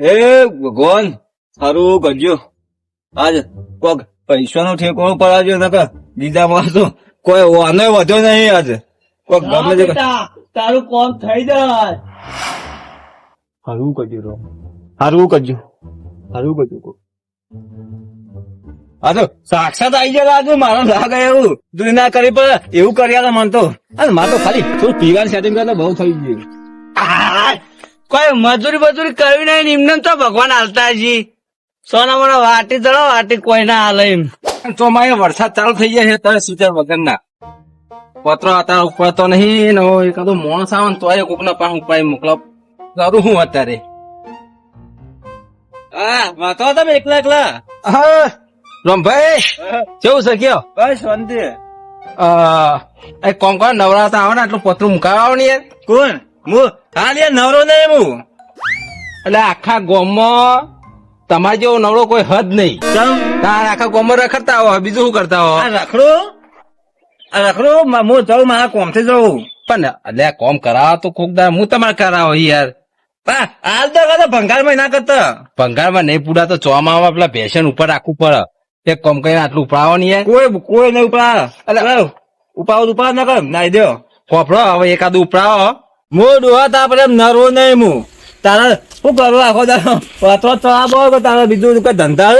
એ ભગવાન સારું કરજો. આજ કોક પૈસાનો ઠેકો પડાજો નકર બીજા તો કોઈ વાનો વધ્યો નહીં આજે. કોક ગમે તે તારું કોમ થઈ જાય. સારું કરજો રો સારું કરજો. સારું કરજો કોક. આ તો સાક્ષાત આવી જાય આજે મારો લાગે એવું. તું ના કરી પણ એવું કર્યા મન તો અને મારે તો ખાલી થોડું પીવાનું સેટિંગ કરતા તો બહુ થઈ ગયું. આ, કોઈ મજૂરી મજૂરી કરવી નહીં એમને તો ભગવાન હાલતા જી સોના મોના વાટી ચડો વાટી કોઈ ના હાલે એમ. ચોમાએ વરસાદ ચાલુ થઈ જાય છે તરત વગર ના પત્રો અત્યારે ઉપડતો નહીં ને એકાદો મોણસ આવે ને તોય કોક ના પાસે ઉપાય મોકલો કરું હું અત્યારે? હા વાતો તમે એકલા એકલા? હા. રમભાઈ કેવું છે કયો? બસ શાંતિ. એ કોણ કોણ નવરાતા આવે ને આટલું પતરું મુકાવ ને યાર કોણ? હું હાલ યાર નવરો નહીં હું એટલે આખા ગામમાં તમારે જેવો નવરો કોઈ હદ નહીં. તાર આખા ગામમાં રખડતા હો બીજું શું કરતા હો રખડો? રખડો? હું જાઉં મારા કોમથી જવું પણ એટલે કોમ કરાવો તો કોક દા હું તમારે કરાવો યાર. હાલ તો કદા તો ભંગારમાં ના કરતા. ભંગારમાં નહીં પૂરા તો ચોમામાં પેલા ભેસન ઉપર રાખવું પડે. એક કોમ કરીને આટલું ઉપાડો નહીં કોઈ કોઈ નહીં ઉપડા એટલે ઉપાવ ઉપાવ ના કર નાઈ દો ફોફડો હવે એકાદું ઉપડાવો. હું ડોહા આપણે નરવો નહીં હું તારા શું કરું આખો પત્રો ચડાવો કે તારા બીજું કઈ ધંધા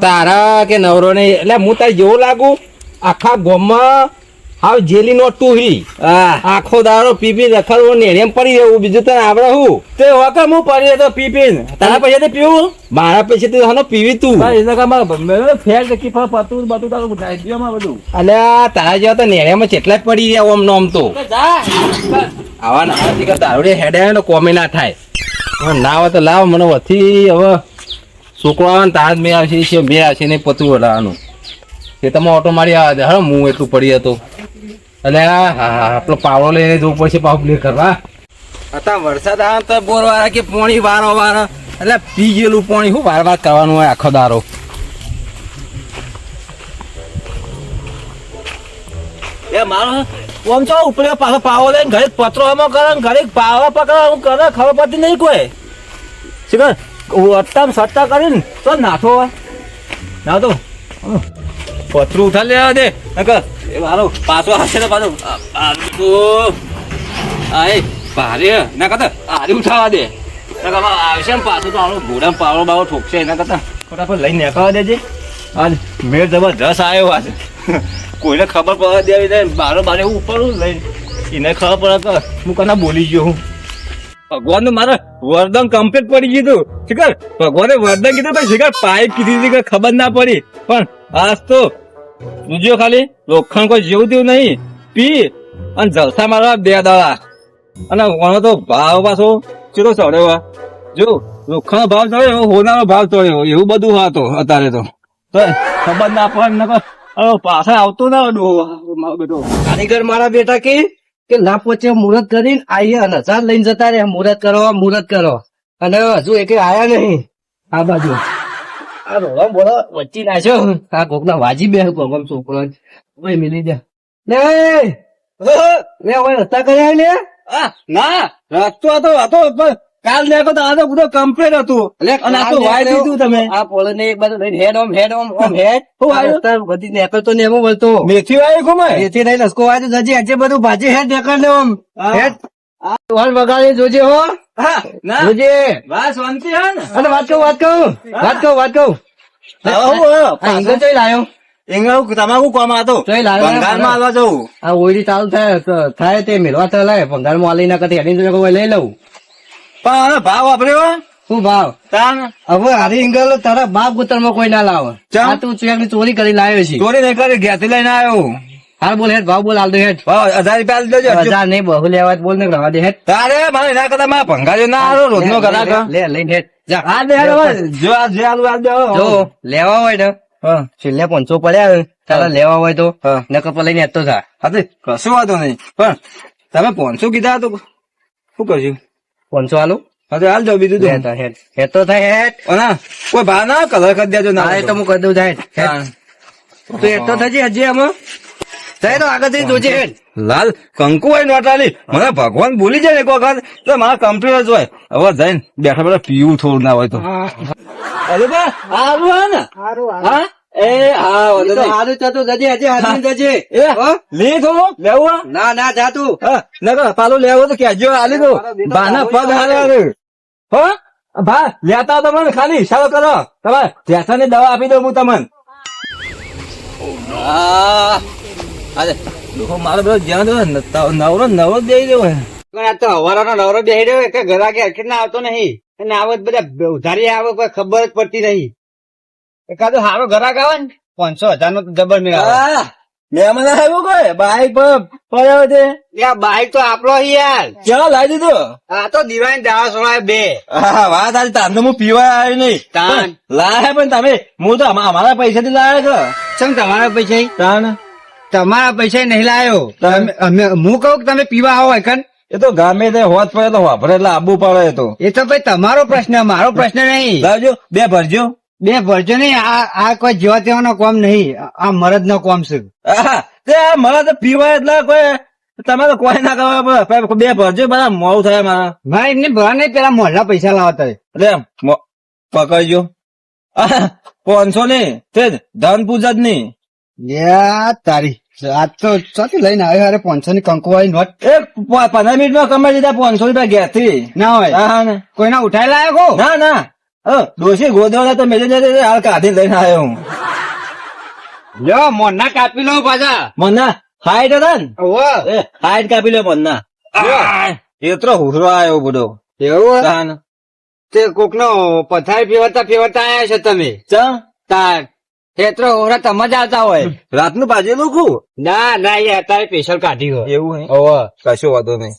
તારા કે નવરો નહીં. એટલે હું તારે જેવું લાગુ? આખા ગામમાં હાવ જેલી નો ટુહી આખો દારો પીપી રખડવો ને એમ પડી રહેવું. બીજું તને આવડે હું. તે વખત હું પડી રહેતો પીપી તારા પૈસા પીવું? મારા પૈસા તો હનો પીવી તું. ફેર કે પતું બતું તારું બધું. અલ્યા તારા જેવા તો નેણિયામાં કેટલા જ પડી રહ્યા ઓમ નોમ તો. આવા ના હતી કે તારું હેડે ને કોમે ના થાય. ના આવે તો લાવ મને વથી હવે છોકરો આવે ને તાર જ મેં આવશે બે આવશે ને પતું વળાવાનું એ તમે ઓટો મારી આવે હા હું એટલું પડી હતો. એટલે આપણો પાવડો લઈને જવું પડશે પાવ પ્લે કરવા. અત્યારે વરસાદ આવે તો બોર વાળા કે પોણી વારો વારો એટલે પી ગયેલું પોણી શું વાર વાર કરવાનું હોય આખો દારો. એ મારો, ઓમ છો ઉપડ્યો પાછો પાવો લઈને ઘરે પત્રો આમાં કરે ઘરે પાવા પકડે. હું કરે ખબર પડતી નહીં કોઈ. શીખર અટ્ટામ સત્તા કરીને તો નાથો હોય. ના તો પથરું ઉઠા લેવા દે. નકર એ મારો પાછો આવશે ને પાછો. આ- આ, તો, આ ભારે ના કરતા આરી ઉઠાવા દે. આવશે ને પાછું તો આનો ઘોડા પાવડો બાવડો ઠોકશે એના કરતા. ફટાફટ લઈને નીકળવા દેજે. આજ મેળ જબરજસ્ત આવ્યો આજે. કોઈને ખબર પડવા દેવી દે બારો બારે ઉપર લઈને. એને ખબર પડે તો હું કના બોલી ગયો હું. ભગવાન મારે વરદાન કમ્પ્લીટ પડી ગયું શિખર, ભગવાને વરદાન કીધું પણ શિખર પાઇપ કીધી હતી ખબર ના પડી. પણ આજ તો જોજો ખાલી લોખંડ કોઈ જેવું તેવું નહીં. પી અને જલસા મારવા બે દાડા. અને વણો તો ભાવ પાછો ચેલો ચડ્યો. જો લોખંડ ભાવ ચડ્યો હોનાનો ભાવ ચડ્યો એવું બધું હતો અત્યારે તો. ખબર ના પડે પાછા આવતો ના બેટો. કારીગર મારા બેટા કે કે ના પહોંચે મુહૂર્ત કરીને આઈએ અને હજાર લઈને જતા રે મુહૂર્ત કરો મુહૂર્ત કરો. અને હજુ એકે આયા નહીં. આ બાજુ. આ રોડો બોલો વચ્ચે નાખ્યો આ કોક ના વાજી બે કોકમ છોકરો ઓય મિલી જા લે લે ઓય રસ્તા કર્યા લે ના રસ્તો હતો હતો પણ કાલ દેખો તો આ તો બધું કમ્પ્લીટ હતું અને આ તો વાય દીધું તમે આ પોલે ને એક બાજુ લઈને હેડ ઓમ હેડ ઓમ ઓમ હેડ હું આવ્યું? બધી નીકળતો ને એમ બોલતો મેથી વાઈ ઘુમે મેથી નહીં લસકો વાજો જજે આજે બધું ભાજી હેડ નેકલ ને ઓમ હા. હેડ વાળ વગાડી જોજે હો. જોજે. બસ શાંતિ હે ને. અને વાત કહું વાત કહું. વાત કહું વાત કહું. આવો, આવો. આ હિંગો ચોઈ લાયો. એંગલ તમાકુ કોમ હતો ચોઈ લાયો બંગાળમાં આવવા જવું. આ ઓયડી ચાલુ થાય થાય તે મેળવા તો લાય. આલી ના કરતી હેડી જોડે કોઈ લઈ લઉં. પણ ભાવ વાપર્યો શું ભાવ? હવે હારી હિંગલ તારા બાપ ગુતરમાં કોઈ ના લાવે? તું ચોરી કરી લાવ્યો છે. ચોરી નહીં કરી ઘેરથી લઈને આવ્યો હાલ બોલ હેડ ભાવ બોલ હાલ દે હેડ. હજાર રૂપિયા દેજો હજાર નહીં બહુ લેવા બોલ ને રવા દે હેડ. તારે મારે એના કરતા મારા ભંગાજો ના આવ્યો રોજનો ઘરાક લે લઈને હેડ. જા. આ દે હાલો, જો આ જે આલુ આલ દે જો લેવા હોય ને. હા. છેલ્લે પંચો પડ્યા તારા લેવા હોય તો. નકર પર લઈને હેડ થા હા કશું વાંધો નહીં. પણ તમે પાંચસો કીધા તો શું કરશું? પાંચસો આલુ હા તો હાલ જો બીજું હેઠ હેડ હેડ હેડ. તો થાય હેડ. અને કોઈ ભાવ ના કલર કરી દેજો ના એ તો હું કરી દઉં થાય હેડ. તો હેડ તો થજી હજી આમાં? જાય તો આગળથી જોજે હેડ. લાલ કંકુ હોય નોટાલી મને ભગવાન ભૂલી જાય ને એક વખત. તો મારા કમ્પ્યુટર જ હોય. હવે જઈને બેઠા બેઠા પીવું થોડું ના હોય તો. અરે બા આવું હે ને? હા? એ હા તો. હારું થતું જજે હજે હાથમાં જજે. એ હો? લે થોડું લેવું? ના ના જાતું નકર પાલું લેવું તો કેજો આલી દો બાના પગ હારે હારે હો? ભા લેતા તમને ખાલી ઈશારો કરો. તમારે જેઠાની દવા આપી દઉં હું તમને. આ અરે લોકો મારો બધો જ્યાં તો નવરો નવરો જ દેવો પણ આ તો હવારાનો નવરો બેહી રહ્યો કે ઘરા કે હરખી ના આવતો નહીં. અને આવત બધા ઉધારી આવે કોઈ ખબર જ પડતી નહીં. એકાદો સારો ઘરાક આવે ને પાંચસો હજાર નો ડબલ મેળ આવે. કોઈ? બાઈક પર પડ્યો છે. યા બાઈક તો આપણો યાર. ક્યાં લાવી દીધો. આ તો દિવાળી દાવા સોળા બે. હા વાત આજે તારને હું પીવા આવ્યો નહીં. તાન. લાયા પણ તમે હું તો અમા- અમારા પૈસાથી લાયા છો. ચમ તમારા પૈસા તાન. તમારા પૈસા નહીં લાયો. અમે હું કહું કે તમે પીવા આવો કન એ તો ગમે તે હોત પડે તો વાપરે એટલે આબુ પડે એ તો. એ તો ભાઈ તમારો પ્રશ્ન મારો પ્રશ્ન નહીં. લાવજો બે ભરજો. બે ભરજો નહીં. આ આ કોઈ જેવા તેવાનો કોમ નહીં. આ મરદ નો કોમ છે. તે આ મારા તો પીવા એટલે કોઈ તમે તો કોઈ ના કરવા બે ભરજો બધા મોડું થાય મારા. ભાઈ એમને ભરા નહીં પેલા મોઢા પૈસા લાવતા એટલે પકડજો. પાંચસો ની તે ધન પૂજા જ નહીં. યા તારી. તો લઈને આવ્યો અરે પાંચસો ની કંકુ નોટ. એક પંદર મિનિટમાં કમાઈ દીધા પાંચસો રૂપિયા ઘેરથી ના હોય. હા ને. કોઈના ઉઠાઈ લાયો કો? ના ના. અ, ડોશી તો મેજર જતે હાલ કાઢી લઈને આવ્યો હું. લ્યો મોના કાપી લો પાછા. મન્ના હાઈટ હતા ને? એ હાઈટ કાપી લો મોના એટલો હુસરો આવ્યો બધો. એવું. તે કોક નો. પથારી ફેવરતા ફેવરતા આયા છો તમે? ચા તાર. એટલો ઓરા તમે જ આવતા હોય. રાતનું પાજેલું ખું ના ના એ અત્યારે સ્પેશિયલ કાઢી હોય. એવું હે? ઓવો કશો વાંધો નહીં.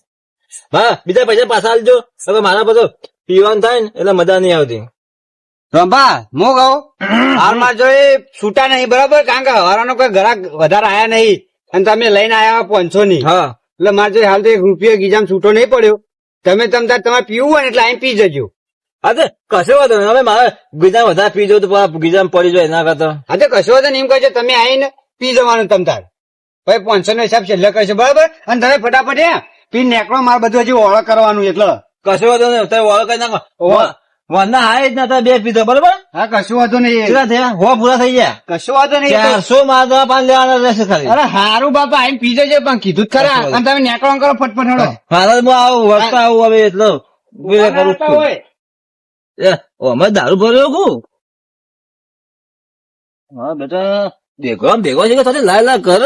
હા બીજા પૈસા પાછા આલજો હવે મારા બધો પીવાનું થાય ને એટલે મજા નહીં આવતી. રંભા હું કહું હાલમાં જો એ છૂટા નહીં બરાબર? કારણ કે હવારાનો કોઈ ઘરાક વધારે આયા નહીં. અને તમે લઈને આયા પાંચસો ની. હા. એટલે મારે જો હાલ તો એક રૂપિયો ગીજામ છૂટો નહીં પડ્યો. તમે તમતા તમારે પીવું હોય ને એટલે આઈ પી જજો. હા તે કશો વાંધો નહીં. હવે મારે ગીજા વધારે પીજો તો ગીજા પડી જાય એના કરતા. હા તો કશો વાંધો નહીં. એમ કહે તમે આવીને પી જવાનું તમ તાર. ભાઈ પાંચસો નો હિસાબ છેલ્લે કરશે બરાબર? અને તમે ફટાફટ હે પી નેકળો મારે બધું હજી ઓળખ કરવાનું એટલે કશો વાંધો નહીં. તમે ઓળખ કરી નાખો. વાંધા હાય જ નતા બે પીધો બરોબર? હા કશું વાંધો નહીં. કેટલા થયા? હો પૂરા થઈ ગયા. કશું વાંધો નહીં. ચારસો માં દવા પાન લેવાના રહેશે ખાલી. અરે હારું બાપા આઈ પી જજો પણ કીધું જ ખરા. અને તમે નેકળો કરો ફટફટ હારા હું આવું વખત આવું હવે એટલો કરું અમે દારૂ ભર્યો કુ હા, બેટા, ભેગો ભેગો છે તારે લાય લાય કર?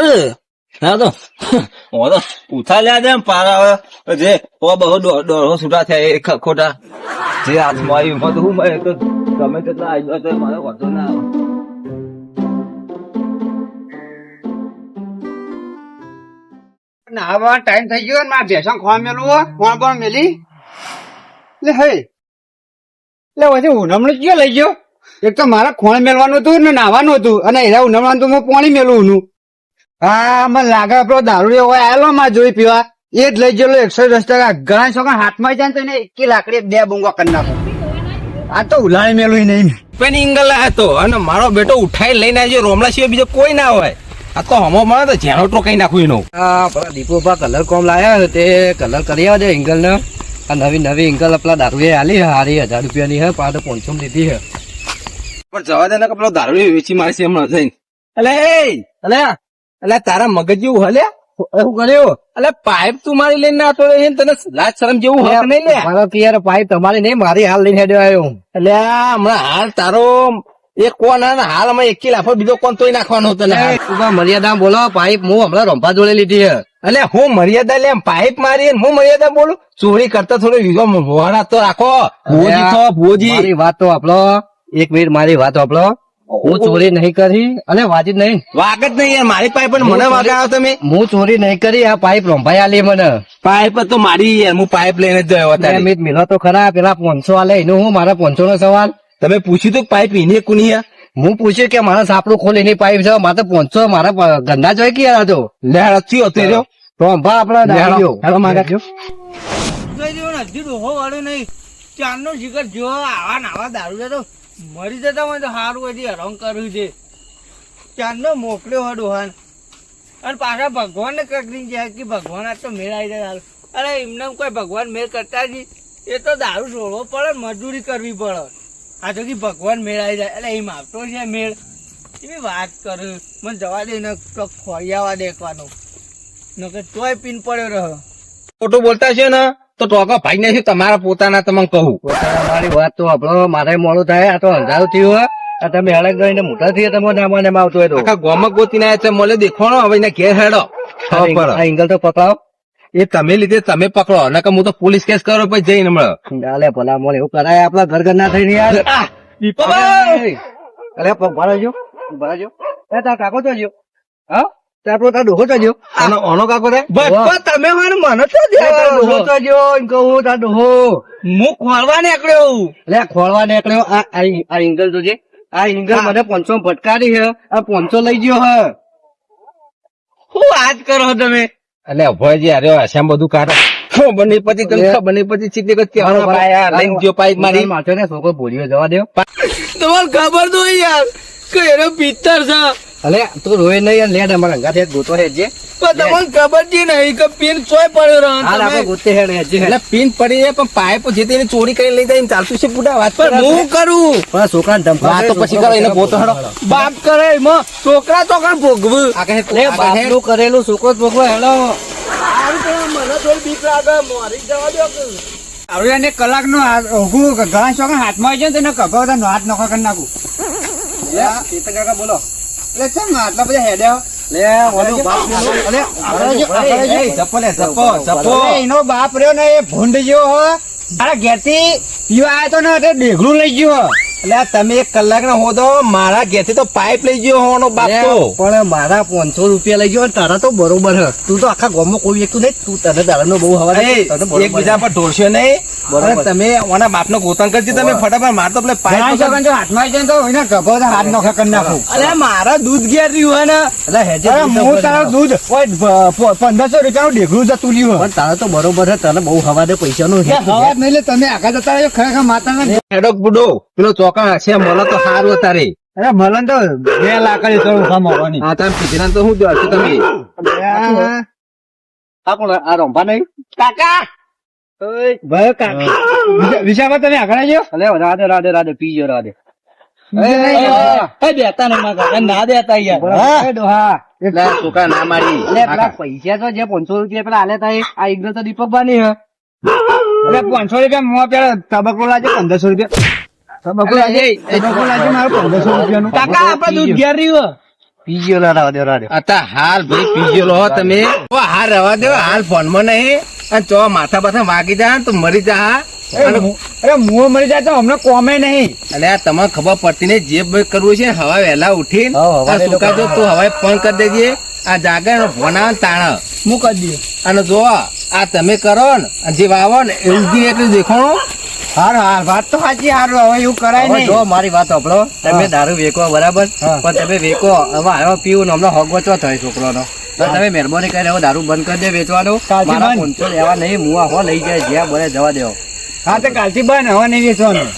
હા તો હું તો ઉઠા લ્યા દે પારા જે ઓ બહુ દોઢો છૂટા થયા એ ખોટા. જે હાથમાં આવી એમાં હું તો તમે કેટલા આવી ગયો તો મારે વાંધો ના આવે. નાવા ટાઈમ થઈ ગયો ને, મારા ભેસા ખોવા મેલું કોણ કોણ મેલી. લે, હે. લે પછી ઉનમણું જ લઈ ગયો? એક તો મારા ખોણ મેળવાનું હતું ને નાવાનું હતું અને એના ઉનમણાનું તો હું પાણી મેલું નું. હા મને લાગે આપણો દારૂ એવો આવેલો માં જોઈ પીવા. એ જ લઈ ગયેલો એકસો દસ ટકા. ઘણા છોકરા હાથમાં જાય ને તો એને એકી લાકડી બે બુંગો કરી નાખો. આ તો ઉલાળી મેલું નહીં પેન ઇંગલ હતો અને મારો બેટો ઉઠાઈ લઈને આવ્યો રોમલા સિવાય બીજો કોઈ ના હોય. આ તો હમો મળે તો જેનો ટોકાઈ નાખું એનો. આ પેલા કલર કોમ લાયા તે કલર કરી આવે ઇંગલ ને આ નવી નવી એંગલ પેલા દારૂએ આલી હારી હજાર રૂપિયાની હે પાછો પાંચસો લીધી હે પણ જવા દે ને પેલો દારૂ વેચી મારશે હમણાં જઈને. અલે અલે અલે તારા મગજ જેવું હલે? શું કર્યો? અલે પાઇપ તું મારી લઈને આતો એ તને લાજ શરમ જેવું હક નહીં લે? મારો પિયર પાઇપ તમારી નહીં મારી હાલ લઈને હેડ્યો આવ્યો એટલે હમણાં હાલ તારો એક કોણ હાલ અમે એકી લાફો બીજો કોણ તોય નાખવાનો હતો મર્યાદા બોલો પાઇપ હું હમણાં રંભા જોડે લીધી છે. એટલે હું મર્યાદા લે પાઇપ મારી હું મર્યાદા બોલું? ચોરી કરતા થોડો વિગો વહાણા તો રાખો. ભોજી તો ભોજી મારી વાત તો આપલો. એક મિનિટ મારી વાત આપલો. હું ચોરી નહીં કરી. અને વાજી નહીં. વાગ જ નહીં યાર મારી પાઇપ પણ મને વાગાડો તમે. હું ચોરી નહીં કરી આ પાઇપ રંભાઈ આલી મને. પાઇપ તો મારી યાર હું પાઇપ લઈને જ ગયો મિનિટ મિલો તો ખરા પેલા પોનસો આલે એનું હું મારા પોનસો નો સવાલ. તમે પૂછ્યું તો પાઇપ એને કુની? હું પૂછ્યું કે મારા સાપડું ખોલી એની પાઇપ છે મારે પહોંચો મારા ગંદા જોઈ કે યાર તો લે રચ્યું હતો રહ્યો. તો અંભા આપડે જોઈ દેવો માગા. હજી ડોહો વાળો નહીં ચાંદનો શિખર જો આવા નાવા દારૂ છે તો મરી જતા હોય તો સારું હજી હરંગ કર્યું છે ચાંદનો મોકલ્યો હોય ડોહાન અને પાછા ભગવાનને કકડી જાય કે ભગવાન આ તો મેળ આવી જાય હાલ. અરે એમને કોઈ ભગવાન મેળ કરતા જ નહીં. એ તો દારૂ છોડવો પડે મજૂરી કરવી પડે આ તો કે ભગવાન મેળ આવી જાય. એટલે એમ આવતો છે મેળ. એવી વાત કર. મને જવા દે ને તો ખોરિયાવા દેખવાનો. નકર તોય પીન પડ્યો રહ્યો. ખોટું બોલતા છે ને તો ટોકા ભાઈ ને તમારા પોતાના તમને કહું? મારી વાત તો આપણો મારે મોડું થાય આ તો અંધારું થયું હોય આ તમે અલગ ગઈને મોટા થયા તમે ના મને એમ હોય તો. આખા ગોમક ગોતી ના છે મળે દેખવાનો હવે એને ઘેર હેડો. એંગલ તો પકડાવો. એ તમે લીધે તમે પકડો. નકર હું તો પોલીસ કેસ કરો પછી જઈને મળે ડાલે ભલા મોલે એવું કરાય આપડા ઘર ઘર ના થઈને યાર. અરે ભરાજો ભરાજો એ તાર કાકો તો જો. હા? તે આપણો તાર ડોહો તો જો. ઓનો કાકો રે બસ તમે મને મને તો તાર ડોહો તો જો એમ કહું તાર ડોહો. હું ખોલવા નીકળ્યો લે ખોળવા નીકળ્યો. આ આ- એંગલ તો છે આ એંગલ મને પાંચસો ભટકારી હે આ પાંચસો લઈ ગયો હે. શું વાત કરો તમે? એટલે ભોયજી અરે આશામ બધું કાઢો? ખબર નહીં પછી તમે ખબર નહીં પછી ચીટી કઈ કહેવાના ભાઈ યાર લઈ ગયો પાઇપ મારી. માથે ને છોકરો ભૂલ્યો જવા દો. તમારે ખબર તો યાર કે એનો પિત્તર છે. અલે તું રોય નહીં અને લેડ અમારા અંગાથે ગોતો હે જે પણ તમને ખબર છે નહીં કે પિન ચોય પડ્યો રહો હાલ આપણે ગોતે હે જે એટલે પિન પડી છે પણ પાઇપ જે તેને ચોરી કરી લઈ જાય એમ ચાલતું છે પૂડા વાત પર હું કરું? પણ છોકરાને ધમકાવે, વાત તો પછી કરો એને ગોતો હેડો. બાપ કરે એમાં છોકરા તો કણ ભોગવું. આ કહે લે બાપનું કરેલું છોકરો જ ભોગવે હેડો. મને થોડી બીક લાગે મારી જવા દો કે. એને કલાક નો ઓઘું ઘણા છોકરા હાથમાં આવી જાય ને તેને ખબર હાથ નખો કરી નાખું. બોલો. એટલે આટલા બધા બાપ એનો રહ્યો ને એ ભૂંડ જેવો હો મારા ઘેરથી પીવા આવ્યો તો ને એટલે ડેઘડું લઈ ગયો એટલે તમે એક કલાક ના હોદો મારા ઘેરથી તો પાઇપ લઈ ગયો હોવાનો બાપ તો પણ મારા પાંચસો રૂપિયા લઈ ગયો તારા તો બરોબર તું તો આખા ગામમાં કોઈ વ્યક્તિ નહીં તું તને દાડાનો બહુ હવા એકબીજા પર ઢોળશો નહીં બરોબર. તમે ઓના બાપનો કરજો તમે ફટાફટ માર તો પેલે ઘણા પાઇપ જો હાથમાં જાય તો એને હાથ નખો કરી નાખું. અરે મારા દૂધ ઘેર રહ્યું હે ને. એટલે હેજે દૂધ હું પંદરસો રૂપિયાનું ડેઘડું જતું રહ્યું પણ તારા તો બરોબર તને બહુ હવા દે પૈસાનું હે. હવા નહીં લે તમે આખા જતા રહ્યો ખરેખર માતાના હેડોક બુડો પેલો ચોકા છે મને તો સારું તારે અરે મલન તો બે લાકડી ચડું ખામવાની હા તમે પીધેલા તો શું જોશો તમે. આ કોણ આ રંભા નહીં? કાકા! ભાઈ કાકા તમે આગળ અલે રાધે રાધે રાધે પીજો રાધે. ના એટલે ના પૈસા તો જે પાંચસો રૂપિયા પેલા આલે તા આ દીપક બાની હે. પાંચસો રૂપિયા મોં પેલા તબકો લાગે પંદરસો રૂપિયા. તબકો લાગે તબકો લાગે મારો પંદરસો રૂપિયાનું. કાકા આપડે દૂધ ઘેર રહ્યું પીજીઓ લા રાધે રાધે. અતા હાલ ભાઈ પીજીઓ હો તમે. ઓ હાલ રવા દો હાલ ફોનમાં નહીં. અને ચો માથા બાથા વાગી જા તો મરી જા અરે મુ- મરી જાય તો અમને કોમે નહીં. અને આ તમને ખબર પડતી નહીં જે કરવું છે ને હવા વહેલા આ સુકા જો તું હવાએ ફોન કરી દેજે. આ જાગે ને ફોન આવે ને હું કરી દઈએ. અને જો આ તમે કરો ને જે વાવો ને એવું જ એટલું દેખાણું. હાર હાર વાત તો સાચી હાર હવે એવું કરાય નહીં. જો મારી વાત સાંભળો. તમે. દારૂ વેકો બરાબર? પણ તમે વેકો હવે આવ્યો પીવું ને હમણાં હોગવચો થાય છોકરાનો. તો તમે મહેરબાની કરીને હવે દારૂ બંધ કરી દે વેચવાનો. મારા પંચો લેવા નહીં હો લઈ જાય જ્યાં બોલે જવા દેવો. હા તો કાલથી બંધ હવે નહીં વેચવાનું.